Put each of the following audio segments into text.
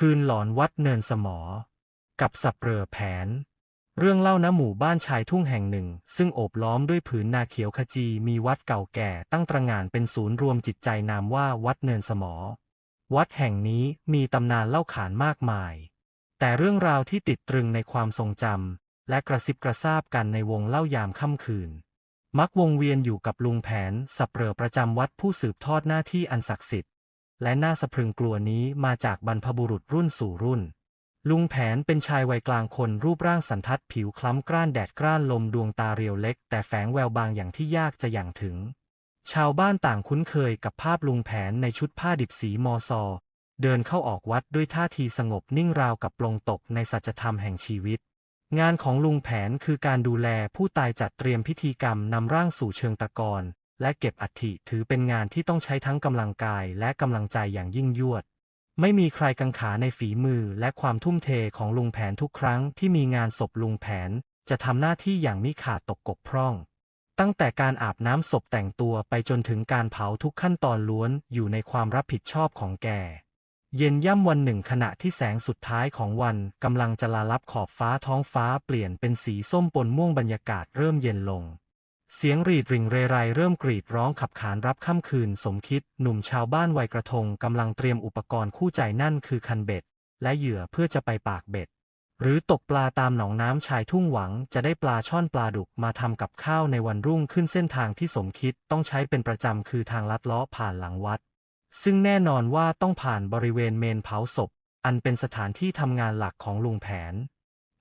คืนหลอนวัดเนินสมอ กับสับเปลอแผน เรื่องเล่าณหมู่บ้านชายทุ่งแห่งหนึ่ง ซึ่งโอบล้อมด้วยผืนนาเขียวขจีมีวัดเก่าแก่ตั้งตระหง่านเป็นศูนย์รวมจิตใจนามว่าวัดเนินสมอ วัดแห่งนี้มีตำนานเล่าขานมากมาย แต่เรื่องราวที่ติดตรึงในความทรงจำและกระซิบกระซาบกันในวงเล่ายามค่ำคืน มักวงเวียนอยู่กับลุงแผนสับเปลอประจำวัดผู้สืบทอดหน้าที่อันศักดิ์สิทธิ์ และน่าสะพรึงกลัวนี้มาจากบรรพบุรุษรุ่นสู่รุ่น ลุงแผนเป็นชายวัยกลางคนรูปร่างสันทัดผิวคล้ำกร้านแดดกร้านลมดวงตาเรียวเล็ก แต่แฝงแววบางอย่างที่ยากจะอย่างถึง ชาวบ้านต่างคุ้นเคยกับภาพลุงแผนในชุดผ้าดิบสีมอซอ เดินเข้าออกวัดด้วยท่าทีสงบนิ่งราวกับปลงตกในสัจธรรมแห่งชีวิตงานของลุงแผนคือการดูแลผู้ตายจัดเตรียมพิธีกรรมนำร่างสู่เชิงตะกอน และเก็บอัฐิถือเป็นงานที่ต้องใช้ทั้งกำลังกายและกำลังใจอย่างยิ่งยวด ไม่มีใครกังขาในฝีมือและความทุ่มเทของลุงแผนทุกครั้งที่มีงานศพลุงแผน จะทำหน้าที่อย่างมิขาดตกกบพร่อง ตั้งแต่การอาบน้ำศพแต่งตัวไปจนถึงการเผาทุกขั้นตอนล้วนอยู่ในความรับผิดชอบของแกเย็นย่ำวันหนึ่งขณะที่แสงสุดท้ายของวันกำลังจะลาลับขอบฟ้าท้องฟ้าเปลี่ยนเป็นสีส้มปนม่วงบรรยากาศเริ่มเย็นลง เสียงรีดริ่งเรไรเริ่มกรีดร้องขับขานรับค่ำคืนสมคิด หนุ่มชาวบ้านวัยกระทงกำลังเตรียมอุปกรณ์คู่ใจนั่นคือคันเบ็ด และเหยื่อเพื่อจะไปปากเบ็ด หรือตกปลาตามหนองน้ำชายทุ่งหวังจะได้ปลาช่อนปลาดุกมาทำกับข้าวในวันรุ่งขึ้นเส้นทางที่สมคิดต้องใช้เป็นประจำคือทางลัดเลาะผ่านหลังวัด ซึ่งแน่นอนว่าต้องผ่านบริเวณเมนเผาศพ อันเป็นสถานที่ทำงานหลักของลุงแผน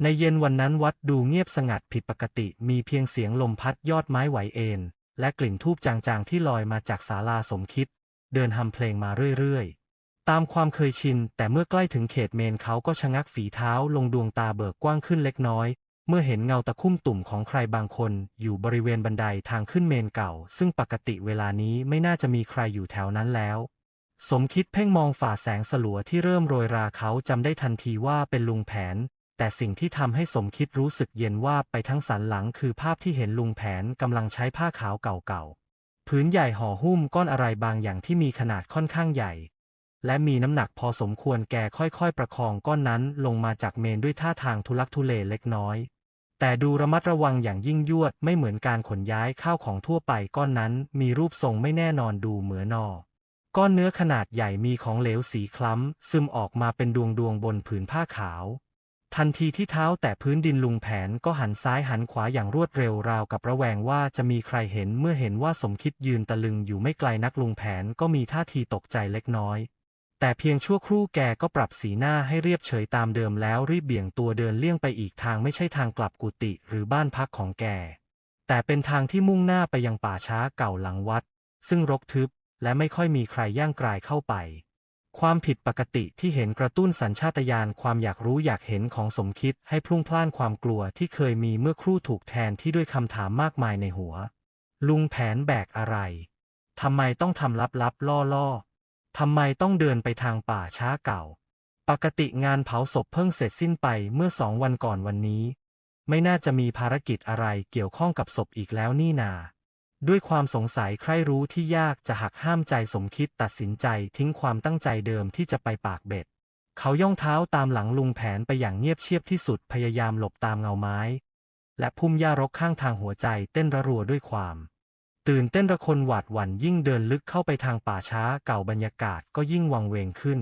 ในเย็นวันนั้นวัดดูเงียบสงัดผิดปกติมีเพียงเสียงลมพัดยอดไม้ไหวเอ็นและกลิ่นทูบจางๆที่ลอยมาจากศาลาสมคิด เดินทำเพลงมาเรื่อยๆ ตามความเคยชิน แต่เมื่อใกล้ถึงเขตเมนเขาก็ชะงักฝีเท้าลงดวงตาเบิกกว้างขึ้นเล็กน้อย เมื่อเห็นเงาตะคุ่มตุ่มของใครบางคน อยู่บริเวณบันไดทางขึ้นเมนเก่า ซึ่งปกติเวลานี้ไม่น่าจะมีใครอยู่แถวนั้นแล้วสมคิดเพ่งมองฝ่าแสงสลัวที่เริ่มโรยราเขาจำได้ทันทีว่าเป็นลุงแผน แต่สิ่งที่ทำให้สมคิดรู้สึกเย็นว่าไปทั้งสันหลังคือภาพที่เห็นลุงแผนกำลังใช้ผ้าขาวเก่าๆพื้นใหญ่ห่อหุ้มก้อนอะไรบางอย่างที่มีขนาดค่อนข้างใหญ่ และมีน้ำหนักพอสมควรแกค่อยๆ ประคองก้อนนั้นลงมาจากเมนด้วยท่าทางทุลักทุเลเล็กน้อย แต่ดูระมัดระวังอย่างยิ่งยวดไม่เหมือนการขนย้ายข้าวของทั่วไปก้อนนั้นมีรูปทรงไม่แน่นอนดูเหมือนนอก้อนเนื้อขนาดใหญ่มีของเหลวสีคล้ำ ซึมออกมาเป็นดวงดวงๆบนผืนผ้าขาว ทันทีที่เท้าแตะพื้นดินลุงแผนก็หันซ้ายหันขวาอย่างรวดเร็วราวกับระแวงว่าจะมีใครเห็นเมื่อเห็นว่าสมคิดยืนตะลึงอยู่ไม่ไกลนักลุงแผนก็มีท่าทีตกใจเล็กน้อย แต่เพียงชั่วครู่แกก็ปรับสีหน้าให้เรียบเฉยตามเดิมแล้วรีบเบี่ยงตัวเดินเลี่ยงไปอีกทางไม่ใช่ทางกลับกุฏิหรือบ้านพักของแก แต่เป็นทางที่มุ่งหน้าไปยังป่าช้าเก่าหลังวัด ซึ่งรกทึบและไม่ค่อยมีใครย่างกรายเข้าไป ความผิดปกติที่เห็นกระตุ้นสัญชาตญาณความอยากรู้อยากเห็นของสมคิดให้พลุ่งพล่านความกลัวที่เคยมีเมื่อครู่ถูกแทนที่ด้วยคำถามมากมายในหัว ลุงแผนแบกอะไร ทำไมต้องทำลับๆล่อๆทำไมต้องเดินไปทางป่าช้าเก่า ปกติงานเผาศพเพิ่งเสร็จสิ้นไปเมื่อสองวันก่อนวันนี้ ไม่น่าจะมีภารกิจอะไรเกี่ยวข้องกับศพอีกแล้วนี่นา ด้วยความสงสัยใคร่รู้ที่ยากจะหักห้ามใจสมคิดตัดสินใจทิ้งความตั้งใจเดิมที่จะไปปากเบ็ด เขาย่องเท้าตามหลังลุงแผนไปอย่างเงียบเชียบที่สุดพยายามหลบตามเงาไม้ และพุ่มหญ้ารกข้างทางหัวใจเต้นระรัวด้วยความ ตื่นเต้นระคนหวาดหวั่นยิ่งเดินลึกเข้าไปทางป่าช้าเก่าบรรยากาศก็ยิ่งวังเวงขึ้น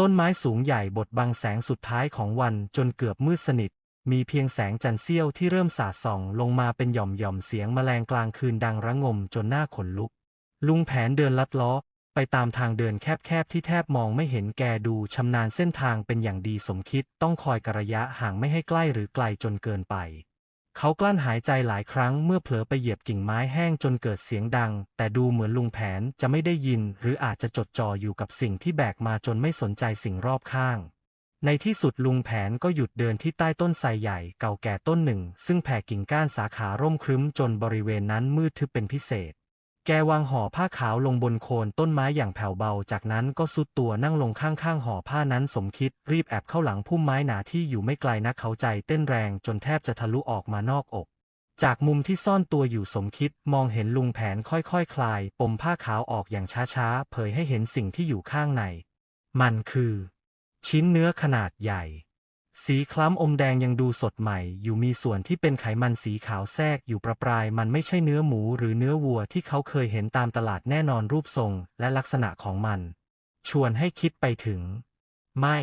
ต้นไม้สูงใหญ่บดบังแสงสุดท้ายของวันจนเกือบมืดสนิท มีเพียงแสงจันทร์เสี้ยวที่เริ่มสาดส่องลงมาเป็นหย่อมหย่อมๆเสียงแมลงกลางคืนดังระงมจนหน้าขนลุก ลุงแผนเดินลัดล้อ ไปตามทางเดินแคบๆที่แทบมองไม่เห็นแกดูชำนาญเส้นทางเป็นอย่างดีสมคิดต้องคอยกระยะห่างไม่ให้ใกล้หรือไกลจนเกินไปเขากลั้นหายใจหลายครั้งเมื่อเผลอไปเหยียบกิ่งไม้แห้งจนเกิดเสียงดัง แต่ดูเหมือนลุงแผนจะไม่ได้ยิน หรืออาจจะจดจ่ออยู่กับสิ่งที่แบกมาจนไม่สนใจสิ่งรอบข้าง ในที่สุดลุงแผนก็หยุดเดินที่ใต้ต้นไทรใหญ่เก่าแก่ต้นหนึ่ง ซึ่งแผ่กิ่งก้านสาขาร่มครึ้มจนบริเวณนั้นมืดทึบเป็นพิเศษ แกวางห่อผ้าขาวลงบนโคนต้นไม้อย่างแผ่วเบา จากนั้นก็สุดตัวนั่งลงข้างๆห่อผ้านั้นสมคิด รีบแอบเข้าหลังพุ่มไม้หนาที่อยู่ไม่ไกลนักเขาใจเต้นแรงจนแทบจะทะลุออกมานอกอก จากมุมที่ซ่อนตัวอยู่สมคิดมองเห็นลุงแผนค่อยๆคคลาย ปมผ้าขาวออกอย่างช้าๆเผยให้เห็นสิ่งที่อยู่ข้างใน มันคือ ชิ้นเนื้อขนาดใหญ่ สีคล้ำอมแดงยังดูสดใหม่ อยู่มีส่วนที่เป็นไขมันสีขาวแทรกอยู่ประปราย มันไม่ใช่เนื้อหมูหรือเนื้อวัวที่เขาเคยเห็นตามตลาดแน่นอนรูปทรงและลักษณะของมัน ชวนให้คิดไปถึง ไม่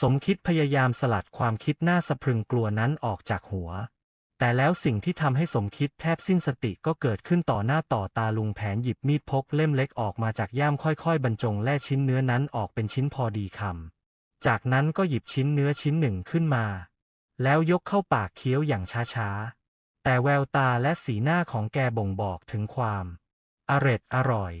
สมคิดพยายามสลัดความคิดน่าสะพรึงกลัวนั้นออกจากหัวแต่แล้วสิ่งที่ทำให้สมคิดแทบสิ้นสติก็เกิดขึ้นต่อหน้าต่อตาลุงแผนหยิบมีดพกเล่มเล็กออกมาจากย่ามค่อยๆ บรรจงแล่ชิ้นเนื้อนั้นออกเป็นชิ้นพอดีคำ จากนั้นก็หยิบชิ้นเนื้อชิ้นหนึ่งขึ้นมา แล้วยกเข้าปากเคี้ยวอย่างช้าๆ แต่แววตาและสีหน้าของแกบ่งบอกถึงความ อร็ดอร่อย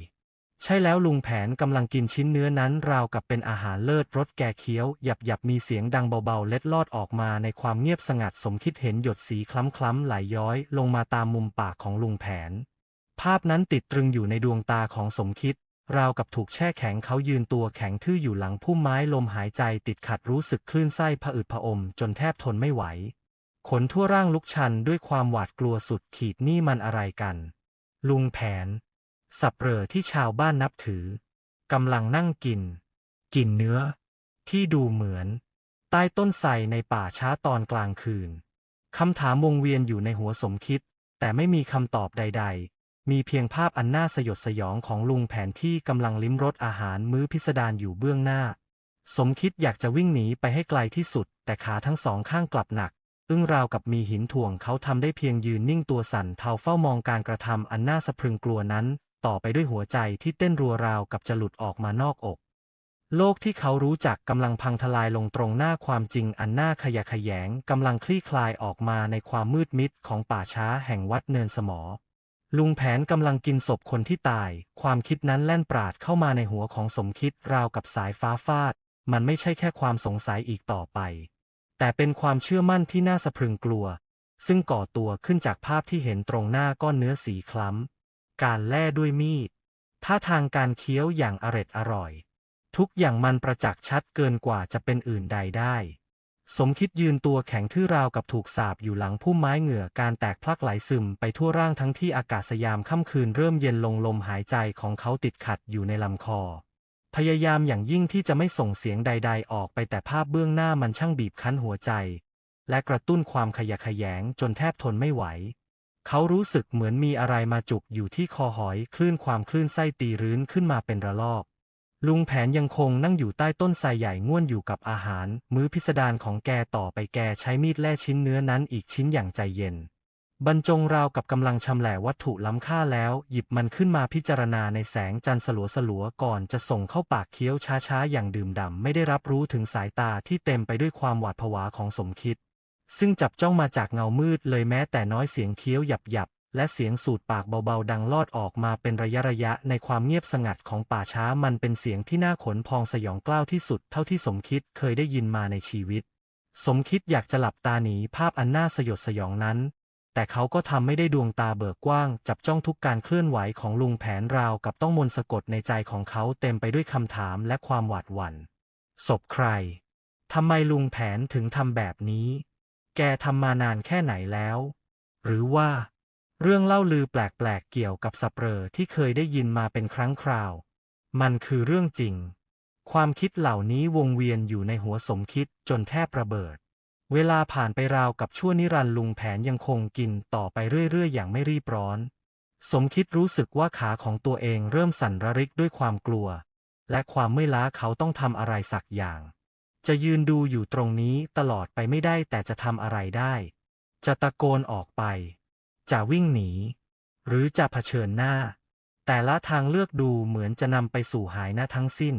ใช่แล้วลุงแผนกำลังกินชิ้นเนื้อนั้นราวกับเป็นอาหารเลิศรสแกเคี้ยวหยับหยับมีเสียงดังเบาๆ เล็ดลอดออกมาในความเงียบสงัดสมคิดเห็นหยดสีคล้ำๆไหลย้อยลงมาตามมุมปากของลุงแผน ภาพนั้นติดตรึงอยู่ในดวงตาของสมคิด ราวกับถูกแช่แข็งเขายืนตัวแข็งทื่ออยู่หลังพุ่มไม้ลมหายใจติดขัดรู้สึกคลื่นไส้ผะอืดผะอมจนแทบทนไม่ไหว ขนทั่วร่างลุกชันด้วยความหวาดกลัวสุดขีดนี่มันอะไรกัน ลุงแผน สับเหร่อที่ชาวบ้านนับถือกำลังนั่งกิน กินเนื้อ ที่ดูเหมือน ใต้ต้นไทรในป่าช้าตอนกลางคืนคำถามวงเวียนอยู่ในหัวสมคิด แต่ไม่มีคำตอบใดๆ มีเพียงภาพอันน่าสยดสยองของลุงแผนที่กำลังลิ้มรสอาหารมื้อพิสดารอยู่เบื้องหน้า สมคิดอยากจะวิ่งหนีไปให้ไกลที่สุด แต่ขาทั้งสองข้างกลับหนัก อึ้งราวกับมีหินถ่วงเขาทำได้เพียงยืนนิ่งตัวสั่นเทาเฝ้ามองการกระทำอันน่าสะพรึงกลัวนั้น ต่อไปด้วยหัวใจที่เต้นรัวราวกับจะหลุดออกมานอกอก โลกที่เขารู้จักกำลังพังทลายลงตรงหน้าความจริงอันน่าขยะแขยงกำลังคลี่คลายออกมาในความมืดมิดของป่าช้าแห่งวัดเนินสมอ ลุงแผนกำลังกินศพคนที่ตาย ความคิดนั้นแล่นปราดเข้ามาในหัวของสมคิดราวกับสายฟ้าฟาด มันไม่ใช่แค่ความสงสัยอีกต่อไป แต่เป็นความเชื่อมั่นที่น่าสะพรึงกลัว ซึ่งก่อตัวขึ้นจากภาพที่เห็นตรงหน้าก้อนเนื้อสีคล้ำ การแล่ด้วยมีด ท่าทางการเคี้ยวอย่างอร็ดอร่อย ทุกอย่างมันประจักษ์ชัดเกินกว่าจะเป็นอื่นใดได้ สมคิดยืนตัวแข็งทื่อราวกับถูกสาบอยู่หลังพุ่มไม้เหงื่อการแตกพลักไหลซึมไปทั่วร่างทั้งที่อากาศยามค่ำคืนเริ่มเย็นลงลมหายใจของเขาติดขัดอยู่ในลำคอ พยายามอย่างยิ่งที่จะไม่ส่งเสียงใด ๆ ออกไปแต่ภาพเบื้องหน้ามันช่างบีบคั้นหัวใจ และกระตุ้นความขยะแขยงจนแทบทนไม่ไหว เขารู้สึกเหมือนมีอะไรมาจุกอยู่ที่คอหอยคลื่นความคลื่นไส้ตีรื้นขึ้นมาเป็นระลอก ลุงแผนยังคงนั่งอยู่ใต้ต้นไทรใหญ่ง่วนอยู่กับอาหาร มื้อพิสดารของแกต่อไปแกใช้มีดแล่ชิ้นเนื้อนั้นอีกชิ้นอย่างใจเย็น บรรจงราวกับกำลังชำแหละวัตถุล้ำค่าแล้ว หยิบมันขึ้นมาพิจารณาในแสงจันทร์สลัวๆก่อนจะส่งเข้าปากเคี้ยวช้าๆ อย่างดื่มด่ำไม่ได้รับรู้ถึงสายตาที่เต็มไปด้วยความหวาดผวาของสมคิดซึ่งจับจ้องมาจากเงามืดเลยแม้แต่น้อยเสียงเคี้ยวหยับๆ และเสียงสูดปากเบาๆ ดังลอดออกมาเป็นระยะระยะในความเงียบสงัดของป่าช้ามันเป็นเสียงที่น่าขนพองสยองกล้าวที่สุดเท่าที่สมคิดเคยได้ยินมาในชีวิต สมคิดอยากจะหลับตาหนีภาพอันน่าสยดสยองนั้น แต่เขาก็ทำไม่ได้ดวงตาเบิกกว้าง จับจ้องทุกการเคลื่อนไหวของลุงแผนราวกับต้องมนต์สะกดในใจของเขาเต็มไปด้วยคำถามและความหวาดหวั่นศพใครทำไมลุงแผนถึงทำแบบนี้ แกทำมานานแค่ไหนแล้ว หรือว่า เรื่องเล่าลือแปลกๆเกี่ยวกับสับเปลอที่เคยได้ยินมาเป็นครั้งคราว มันคือเรื่องจริง ความคิดเหล่านี้วงเวียนอยู่ในหัวสมคิดจนแทบระเบิด เวลาผ่านไปราวกับชั่วนิรันดร์ลุงแผนยังคงกินต่อไปเรื่อยๆ อย่างไม่รีบร้อน สมคิดรู้สึกว่าขาของตัวเองเริ่มสั่นระริกด้วยความกลัว และความเมื่อยล้าเขาต้องทำอะไรสักอย่าง จะยืนดูอยู่ตรงนี้ตลอดไปไม่ได้แต่จะทำอะไรได้ จะตะโกนออกไป จะวิ่งหนี หรือจะเผชิญหน้า แต่ละทางเลือกดูเหมือนจะนำไปสู่หายหน้าทั้งสิ้น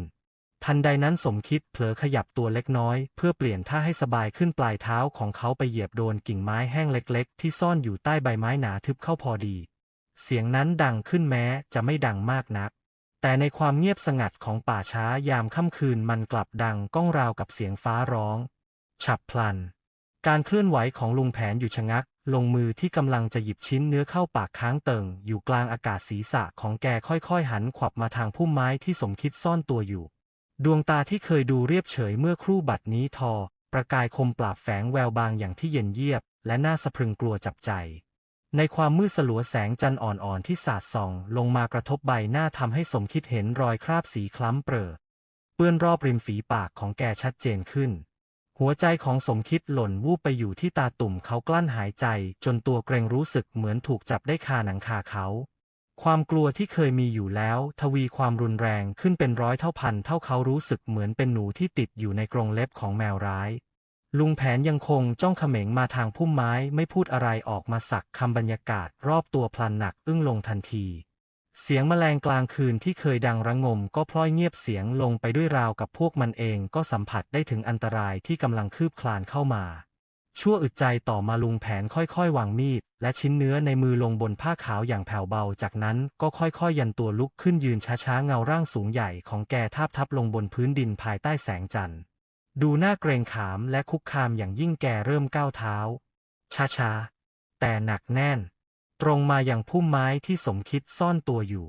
ทันใดนั้นสมคิดเผลอขยับตัวเล็กน้อย เพื่อเปลี่ยนท่าให้สบายขึ้นปลายเท้าของเขาไปเหยียบโดนกิ่งไม้แห้งเล็ก ๆ ที่ซ่อนอยู่ใต้ใบไม้หนาทึบเข้าพอดี เสียงนั้นดังขึ้นแม้จะไม่ดังมากนักแต่ในความเงียบสงัดของป่าช้ายามค่ำคืนมันกลับดังก้องราวกับเสียงฟ้าร้อง ฉับพลัน การเคลื่อนไหวของลุงแผนอยู่ชะงัก ลงมือที่กำลังจะหยิบชิ้นเนื้อเข้าปากค้างเติ่ง อยู่กลางอากาศศีรษะของแกค่อยๆ หันขวับมาทางพุ่มไม้ที่สมคิดซ่อนตัวอยู่ ดวงตาที่เคยดูเรียบเฉยเมื่อครู่บัดนี้ทอ ประกายคมปราบแฝงแววบางอย่างที่เย็นเยียบ และน่าสะพรึงกลัวจับใจ ในความมืดสลัวแสงจันทร์อ่อนๆที่สาดส่อง ลงมากระทบใบหน้าทำให้สมคิดเห็นรอยคราบสีคล้ำเปรอะเปื้อนรอบริมฝีปากของแกชัดเจนขึ้น หัวใจของสมคิดหล่นวูบไปอยู่ที่ตาตุ่มเขากลั้นหายใจ จนตัวเกรงรู้สึกเหมือนถูกจับได้คาหนังคาเขา ความกลัวที่เคยมีอยู่แล้ว ทวีความรุนแรงขึ้นเป็นร้อยเท่าพันเท่าเขารู้สึกเหมือนเป็นหนูที่ติดอยู่ในกรงเล็บของแมวร้าย ลุงแผนยังคงจ้องเขม็งมาทางพุ่มไม้ไม่พูดอะไรออกมาสักคำบรรยากาศรอบตัวพลันหนักอึ้งลงทันที เสียงแมลงกลางคืนที่เคยดังระงมก็พล่อยเงียบเสียงลงไปด้วยราวกับพวกมันเองก็สัมผัสได้ถึงอันตรายที่กำลังคืบคลานเข้ามา ชั่วอึดใจต่อมาลุงแผนค่อยๆ วางมีด และชิ้นเนื้อในมือลงบนผ้าขาวอย่างแผ่วเบา จากนั้นก็ค่อยๆ ยันตัวลุกขึ้นยืนช้าๆ เงาร่างสูงใหญ่ของแกทาบทับลงบนพื้นดินภายใต้แสงจันทร์ ดูหน้าเกรงขามและคุกคามอย่างยิ่งแกเริ่มก้าวเท้าช้าๆแต่หนักแน่น ตรงมาอย่างพุ่มไม้ที่สมคิดซ่อนตัวอยู่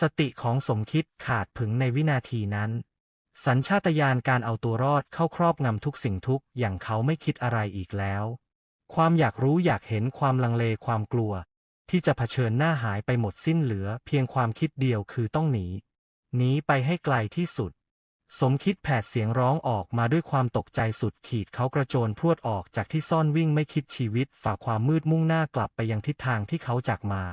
สติของสมคิดขาดผึงในวินาทีนั้น สัญชาตญาณการเอาตัวรอดเข้าครอบงำทุกสิ่งทุกอย่างเขาไม่คิดอะไรอีกแล้ว ความอยากรู้อยากเห็นความลังเลความกลัว ที่จะเผชิญหน้าหายไปหมดสิ้นเหลือ เพียงความคิดเดียวคือต้องหนีหนีไปให้ไกลที่สุด สมคิดแผดเสียงร้องออกมาด้วยความตกใจสุดขีดเขากระโจนพรวดออกจากที่ซ่อนวิ่งไม่คิดชีวิตฝ่าความมืดมุ่งหน้ากลับไปยังทิศทางที่เขาจากมา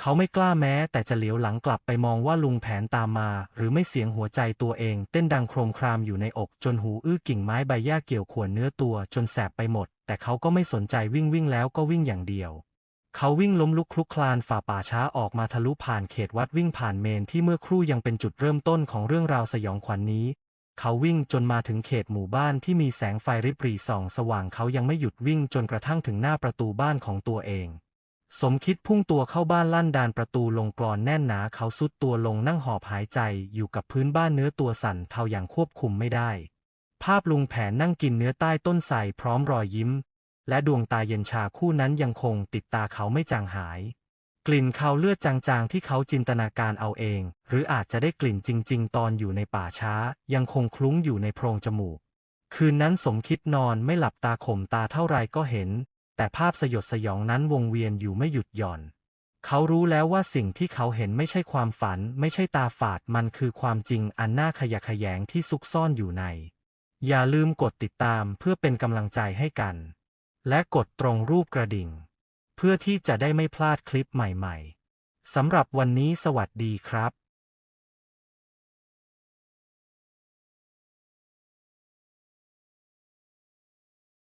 เขาไม่กล้าแม้แต่จะเหลียวหลังกลับไปมองว่าลุงแผนตามมา หรือไม่เสียงหัวใจตัวเอง เต้นดังโครมครามอยู่ในอกจนหูอื้อกิ่งไม้ใบหญ้าเกี่ยวขวนเนื้อตัวจนแสบไปหมด แต่เขาก็ไม่สนใจวิ่งวิ่งแล้วก็วิ่งอย่างเดียว เขาวิ่งล้มลุกคลุกคลานฝ่าป่าช้าออกมาทะลุผ่านเขตวัดวิ่งผ่านเมนที่เมื่อครู่ยังเป็นจุดเริ่มต้นของเรื่องราวสยองขวัญนนี้ เขาวิ่งจนมาถึงเขตหมู่บ้านที่มีแสงไฟริบหรี่ส่องสว่างเขายังไม่หยุดวิ่งจนกระทั่งถึงหน้าประตูบ้านของตัวเอง สมคิดพุ่งตัวเข้าบ้านลั่นดานประตูลงกรอนแน่นหนาเขาสุดตัวลงนั่งหอบหายใจอยู่กับพื้นบ้านเนื้อตัวสั่นเทาอย่างควบคุมไม่ได้ ภาพลุงแผนนั่งกินเนื้อใต้ต้นไทรพร้อมรอยยิ้ม และดวงตาเย็นชาคู่นั้นยังคงติดตาเขาไม่จางหาย กลิ่นคาเลือดจางๆที่เขาจินตนาการเอาเอง หรืออาจจะได้กลิ่นจริง ๆ ตอนอยู่ในป่าช้า ยังคงคลุ้งอยู่ในโพรงจมูก คืนนั้นสมคิดนอนไม่หลับตาข่มตาเท่าไรก็เห็น แต่ภาพสยดสยองนั้นวงเวียนอยู่ไม่หยุดหย่อนเขารู้แล้วว่าสิ่งที่เขาเห็นไม่ใช่ความฝัน ไม่ใช่ตาฝาดมันคือความจริงอันน่าขยะแขยงที่ซุกซ่อนอยู่ใน อย่าลืมกดติดตามเพื่อเป็นกำลังใจให้กัน และกดตรงรูปกระดิ่ง เพื่อที่จะได้ไม่พลาดคลิปใหม่ๆสำหรับวันนี้สวัสดีครับ